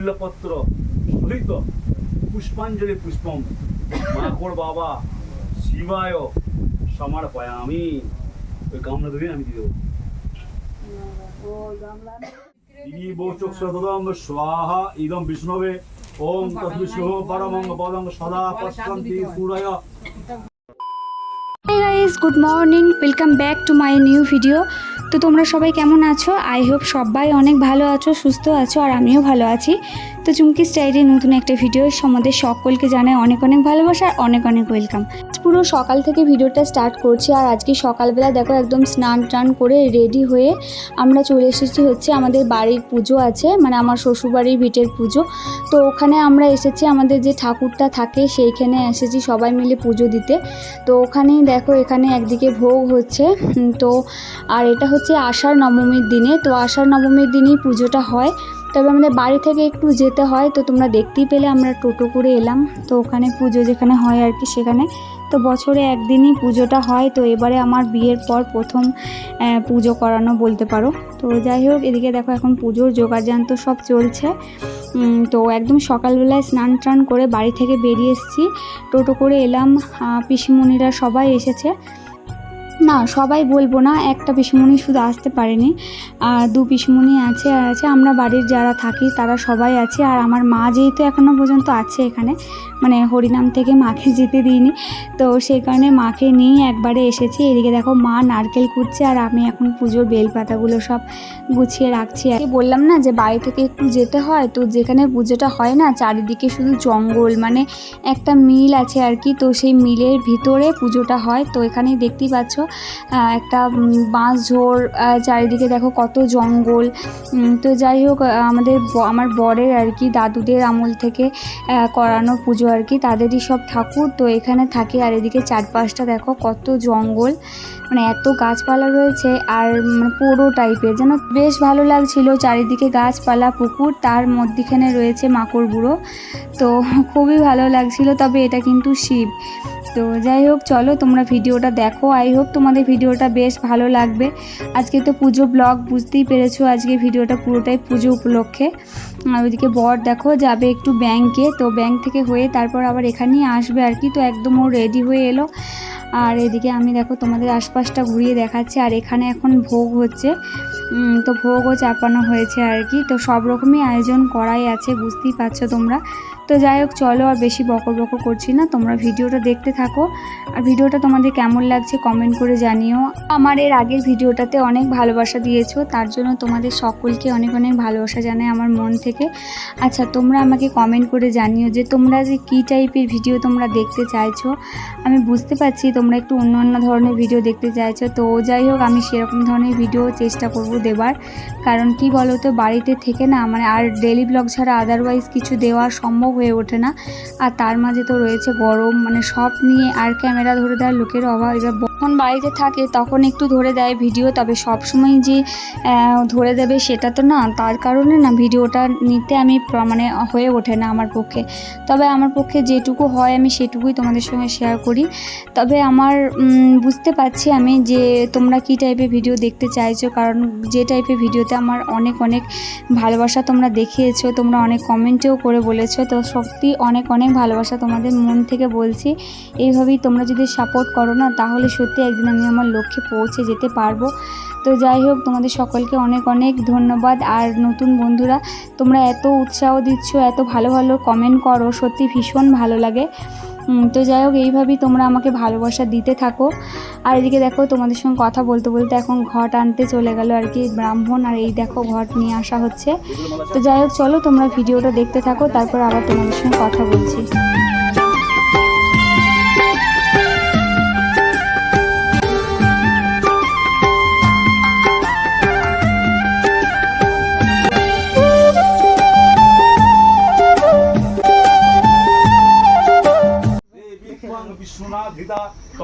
বিল্লপত্র সহিত পুষ্পাঞ্জলি পুষ্পম। মাকড় বাবা শিবায় সমর্পয়ামি ওই গামলা ধরে আমি দিয়ে দেবো। স্বাহা ইদম বিষ্ণবে ওম তদ্বিষ্ণু পরমং পদং সদা পশ্যন্তি সূরয় guys good morning welcome back to my new video তো তোমরা সবাই কেমন আছো? আই হোপ সবাই অনেক ভালো আছো, সুস্থ আছো, আর আমিও ভালো আছি। তো চুমকি স্টাইলের নতুন একটা ভিডিও সম্বন্ধে সকলকে জানায় অনেক অনেক ভালোবাসা আর অনেক অনেক ওয়েলকাম পুরো সকাল থেকে ভিডিওটা স্টার্ট করছি আর আজকে সকালবেলা দেখো একদম স্নান টান করে রেডি হয়ে আমরা চলে এসেছি হচ্ছে আমাদের বাড়ির পুজো আছে মানে আমার শ্বশুরবাড়ির ভিটের পুজো। তো ওখানে আমরা এসেছি, আমাদের যে ঠাকুরটা থাকে সেইখানে এসেছি সবাই মিলে পুজো দিতে। তো ওখানেই দেখো এখানে একদিকে ভোগ হচ্ছে তো আর এটা হচ্ছে আষাঢ় নবমীর দিনে। তো আষাঢ় নবমীর দিনই পুজোটা হয়। তবে আমাদের বাড়ি থেকে একটু যেতে হয়, তো তোমরা দেখতেই পেলে আমরা টোটো করে এলাম। তো ওখানে পুজো যেখানে হয় আর কি সেখানে। তো বছরে একদিনই পুজোটা হয়, তো এবারে আমার বিয়ের পর প্রথম পুজো করানো বলতে পারো। তো যাই হোক, এদিকে দেখো এখন পুজোর যোগাযান তো সব চলছে। তো একদম সকালবেলায় স্নান টান করে বাড়ি থেকে বেরিয়ে এসেছি। টোটো করে এলাম পিসিমণিরা সবাই এসেছে। না, সবাই বলব না, একটা পিসিমণি শুধু আসতে পারেনি, আর দু পিসিমণি আছে আর আছে, আমরা বাড়ির যারা থাকি তারা সবাই আছে, আর আমার মা যেহেতু এখনও পর্যন্ত আছে এখানে মানে হরিনাম থেকে মাকে যেতে দিইনি, তো সেই কারণে মাকে নিয়ে একবারে এসেছি, এদিকে দেখো মা নারকেল কুটছে, আর আমি এখন পুজোর বেলপাতাগুলো সব গুছিয়ে রাখছি। আর বললাম না যে বাড়ি থেকে একটু যেতে হয়, তো যেখানে পুজোটা হয় না, চারিদিকে শুধু জঙ্গল মানে একটা মিল আছে আর কি, তো সেই মিলের ভিতরে পুজোটা হয়, তো এখানেই দেখতেই পাচ্ছ একটা বাঁশ ঝোড় চারিদিকে দেখো কত জঙ্গল। তো যাই হোক আমাদের আমার বরের আর কি দাদুদের আমল থেকে করানো পুজো আর কি, তাদেরই সব ঠাকুর। তো এখানে থাকে আর এদিকে চারপাশটা দেখো কত জঙ্গল। মানে এত গাছপালা রয়েছে আর মানে পোড়ো টাইপের। যেন বেশ ভালো লাগছিল চারিদিকে গাছপালা, পুকুর, তার মধ্যিখানে রয়েছে মাকড় বুড়ো তো খুবই ভালো লাগছিল, তবে এটা কিন্তু শিব। তো যাই হোক, চলো তোমরা ভিডিওটা দেখো। আই হোপ তোমাদের ভিডিওটা বেশ ভালো লাগবে। আজকে তো পুজো ব্লগ, বুঝতেই পেরেছ আজকে ভিডিওটা পুরোটাই পুজো উপলক্ষে। ওইদিকে বর দেখো, যাবে একটু ব্যাংকে তো ব্যাংক থেকে হয়ে তারপর আবার এখানেই আসবে আর কি। তো একদম ও রেডি হয়ে এলো। আর এদিকে আমি দেখো তোমাদের আশপাশটা ঘুরিয়ে দেখাচ্ছি। আর এখানে এখন ভোগ হচ্ছে। তো ভোগও চাপানো হয়েছে আর কি। তো সব রকমই আয়োজন করাই আছে, বুঝতেই পারছ তোমরা। তো যাই হোক, চলো আর বেশি বকর বকর করছি না। তোমরা ভিডিওটা দেখতে থাকো। আর ভিডিওটা তোমাদের কেমন লাগছে কমেন্ট করে জানিও। আমার এর আগের ভিডিওটাতে অনেক ভালোবাসা দিয়েছ, তার জন্য তোমাদের সকলকে অনেক অনেক ভালোবাসা জানাই আমার মন থেকে। আচ্ছা তোমরা আমাকে কমেন্ট করে জানিও যে তোমরা যে কী টাইপের ভিডিও তোমরা দেখতে চাইছো। আমি বুঝতে পারছি তোমরা একটু অন্য অন্য ধরনের ভিডিও দেখতে চাইছো, তো যাই হোক, আমি সেরকম ধরনের ভিডিও চেষ্টা করব দেবার। কারণ কি বলো তো বাড়িতে থেকে না মানে আর ডেলি ব্লগ ছাড়া আদারওয়াইজ কিছু দেওয়া সম্ভব হয়ে ওঠে না। আর তার মাঝে তো রয়েছে গরম মানে সব নিয়ে আর ক্যামেরা ধরে দেওয়ার লোকের অভাব। এবার যখন বাড়িতে থাকে তখন একটু ধরে দেয় ভিডিও, তবে সব সময় যে ধরে দেবে সেটা তো না। তার কারণে না ভিডিওটা নিতে আমি মানে হয়ে ওঠে না আমার পক্ষে। তবে আমার পক্ষে যেটুকু হয় আমি সেটুকুই তোমাদের সঙ্গে শেয়ার করি। তবে আমার বুঝতে পারছি আমি যে তোমরা কী টাইপের ভিডিও দেখতে চাইছো, কারণ যে টাইপের ভিডিওতে আমার অনেক অনেক ভালোবাসা তোমরা দেখিয়েছো, তোমরা অনেক কমেন্টেও করে বলেছ। তো সত্যি অনেক অনেক ভালোবাসা তোমাদের মন থেকে বলছি। এইভাবেই তোমরা যদি সাপোর্ট করো না, তাহলে সত্যি একদিন আমি আমার লক্ষ্যে পৌঁছে যেতে পারব। তো যাই হোক, তোমাদের সকলকে অনেক অনেক ধন্যবাদ। আর নতুন বন্ধুরা, তোমরা এত উৎসাহ দিচ্ছ, এত ভালো ভালো কমেন্ট করো, সত্যি ভীষণ ভালো লাগে। তো যাই হোক, এইভাবেই তোমরা আমাকে ভালোবাসা দিতে থাকো। আর এদিকে দেখো, তোমাদের সঙ্গে কথা বলতে বলতে এখন ঘট আনতে চলে গেল আর কি ব্রাহ্মণ। আর এই দেখো, ঘট নিয়ে আসা হচ্ছে। তো যাই হোক, চলো তোমরা ভিডিওটা দেখতে থাকো, তারপর আবার তোমাদের সঙ্গে কথা বলছি।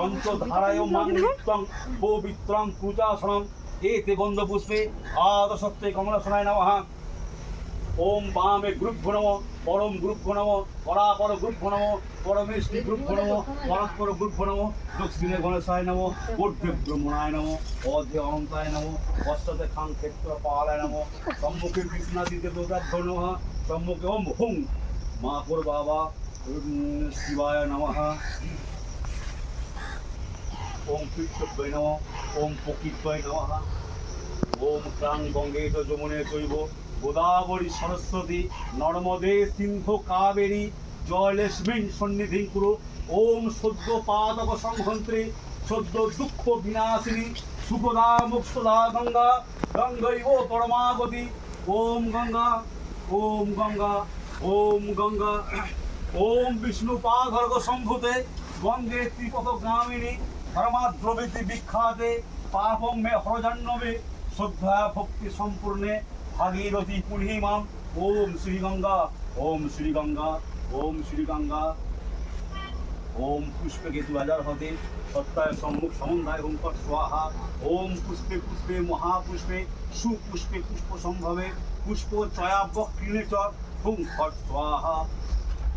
বিশ্বনাথিতা তন্ত্রধারায় মাং নিত্যং পবিত্রং পূজাসনম এতে গন্ধপুষ্পে আদসত্তে কমলাসনায় নমঃ ওম বামে গ্রুপ নম পরম গ্রুপ নম পরাপর গ্রুপ নম পরমেষ্টি গ্রুপ নম পরস্পর গ্রুপ নম দক্ষিণে গণেশায় নম ঊর্ধ্বে ব্রহ্মণায় নম অধে অনন্তায় নম অষ্টতে খাং ক্ষেত্র পালায় নম সম্মুখে কৃষ্ণাদিতে দুর্গাধ্য নম সম্মুখে ওম হুং মাকুর বাবা শিবায় নমঃ ওম পিতৃভ্যৈ নমঃ, ওম প্রকৃতভ্যৈ নমঃ। ওম প্রাং গঙ্গে যমুনে চৈব গোদাবরী সরস্বতী, নর্মদে সিন্ধু কাবেরী জয়লেস্মিন সন্নিধি কুরু। ওম সদ্য পাদব সংহন্ত্রী, সদ্য দুঃখ বিনাশিনী, সুপদা মুক্ষদা গঙ্গা, গঙ্গৈব পরমাগতি ওম গঙ্গা ওম গঙ্গা ওম গঙ্গা। ওম বিষ্ণু পাধর্গ সম্ভুতে, গঙ্গে ত্রিপদ গ্রামিণী ধর্মাদ্রবীতি বিখ্যাতে পাপং মে হরজান্নবে শ্রদ্ধা ভক্তি সম্পূর্ণে ভাগীরথী পুণ্যিমাম ওম শ্রী গঙ্গা ওম শ্রী গঙ্গা ওম শ্রী গঙ্গা ওম পুষ্পে কেতু হাজার হতে সত্তায় সম্মুখ সমন্ধায় পট স্বাহা। ওম পুষ্পে পুষ্পে মহাপুষ্পে সুপুষ্পে পুষ্প সম্ভবে। পুষ্প চয়াব্য কৃণে চ হুম ফট স্বাহা।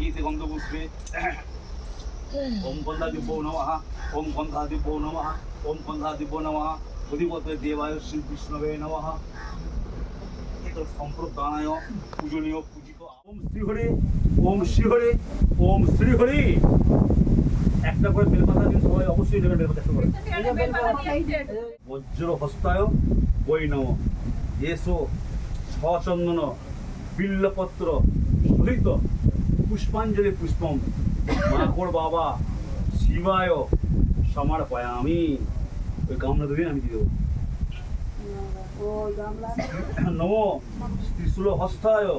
এতে গন্ধ ওম গন্ধাদিব্যো নমঃ। ওম গন্ধাদিব্যো নমঃ। ওম গন্ধাদিব্যো নমঃ। অধিপতে দেবায় শ্রী বিষ্ণবে নমঃ। সম্প্রদানায় পূজনীয় পূজিত ওম শ্রীহরি ওম শ্রীহরি ওম শ্রীহরি। একটা করে বেলপাতা দিন সবাই, অবশ্যই নেবেন বেলপাতা একটা করে। বজ্র হস্তায় বৈ নম। এসো সচন্দন, বিল্লপত্র, সহিত পুষ্পাঞ্জলি পুষ্পম। মাকড় বাবা, শিবায় সমার পায় আমি ওই গামলা দেবেন আমি দিয়ে দেবো। নম ত্রিশূল হস্তায়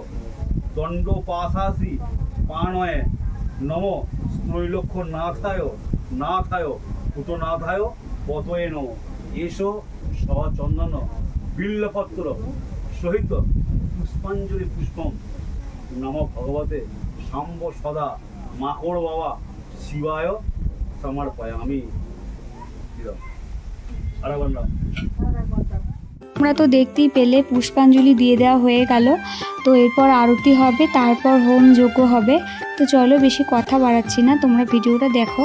দণ্ড পাশাসি পাণয় নম ত্রৈলক্ষ নাথায় নাথায় পুতনাথায় পতয়ে নম। এসো সচন্দন বিল্লপত্র সহিত পুষ্পাঞ্জলি পুষ্পম। নম ভগবতে সাম্ব সদা। মাকড় বাবা শিবায় সমর্পয়। আমি আমরা তো দেখতেই পেলে, পুষ্পাঞ্জলি দিয়ে দেওয়া হয়ে গেল। তো এরপর আরতি হবে, তারপর হোম যজ্ঞ হবে। তো চলো বেশি কথা বাড়াচ্ছি না, তোমরা ভিডিওটা দেখো।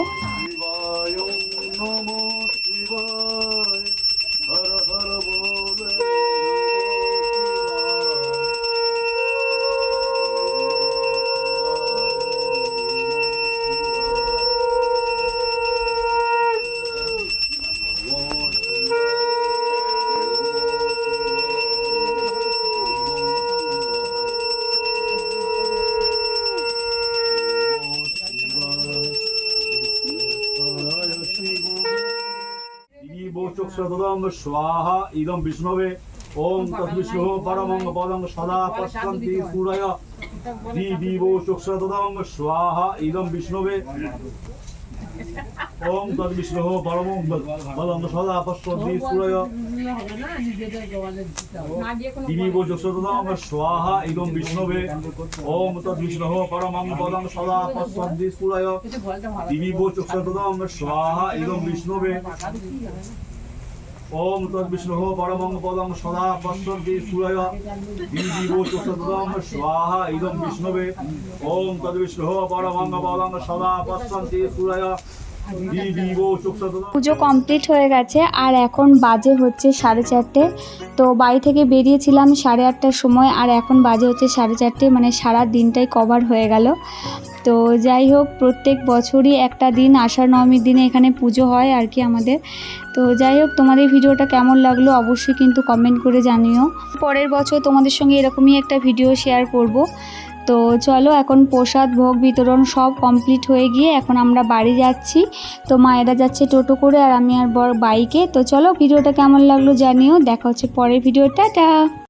চক্ষুদম স্বাহা ইদম বিষ্ণবে ওম তদ্বিষ্ণু পরমং পদং সদা পশ্যন্তি সূরয় দিবো চক্ষুদম স্বাহা ইদম বিষ্ণবে ওম তদ্বিষ্ণু পরমং পদং সদা পশ্যন্তি সূরয় দিবো চক্ষুদম স্বাহা ইদম বিষ্ণবে ওম তদ্বিষ্ণু পরমং পদং সদা পশ্যন্তি সূরয় দিবো চক্ষুদম স্বাহা ইদম বিষ্ণবে ওম পরমং পদং সদা পশ্যন্তি স্বাহা বিষ্ণবে। ওম পরমং পদং সদা পশ্যন্তি পুজো কমপ্লিট হয়ে গেছে, আর এখন বাজে হচ্ছে সাড়ে চারটে। তো বাড়ি থেকে বেরিয়েছিলাম সাড়ে আটটার সময়, আর এখন বাজে হচ্ছে সাড়ে চারটে মানে সারা দিনটাই কভার হয়ে গেল। তো যাই হোক, প্রত্যেক বছরই একটা দিন, আষাঢ় নবমীর দিনে এখানে পুজো হয় আর কি আমাদের। তো যাই হোক, তোমাদের ভিডিওটা কেমন লাগল অবশ্যই কিন্তু কমেন্ট করে জানিও। পরের বছর তোমাদের সঙ্গে এরকমই একটা ভিডিও শেয়ার করব। তো চলো, এখন প্রসাদ ভোগ বিতরণ সব কমপ্লিট হয়ে গিয়ে এখন আমরা বাড়ি যাচ্ছি। তো মায়েরা যাচ্ছে টোটো করে আর আমি আর বর বাইকে তো চলো, ভিডিওটা কেমন লাগল জানিও। দেখা হচ্ছে পরের ভিডিওটা টাটা!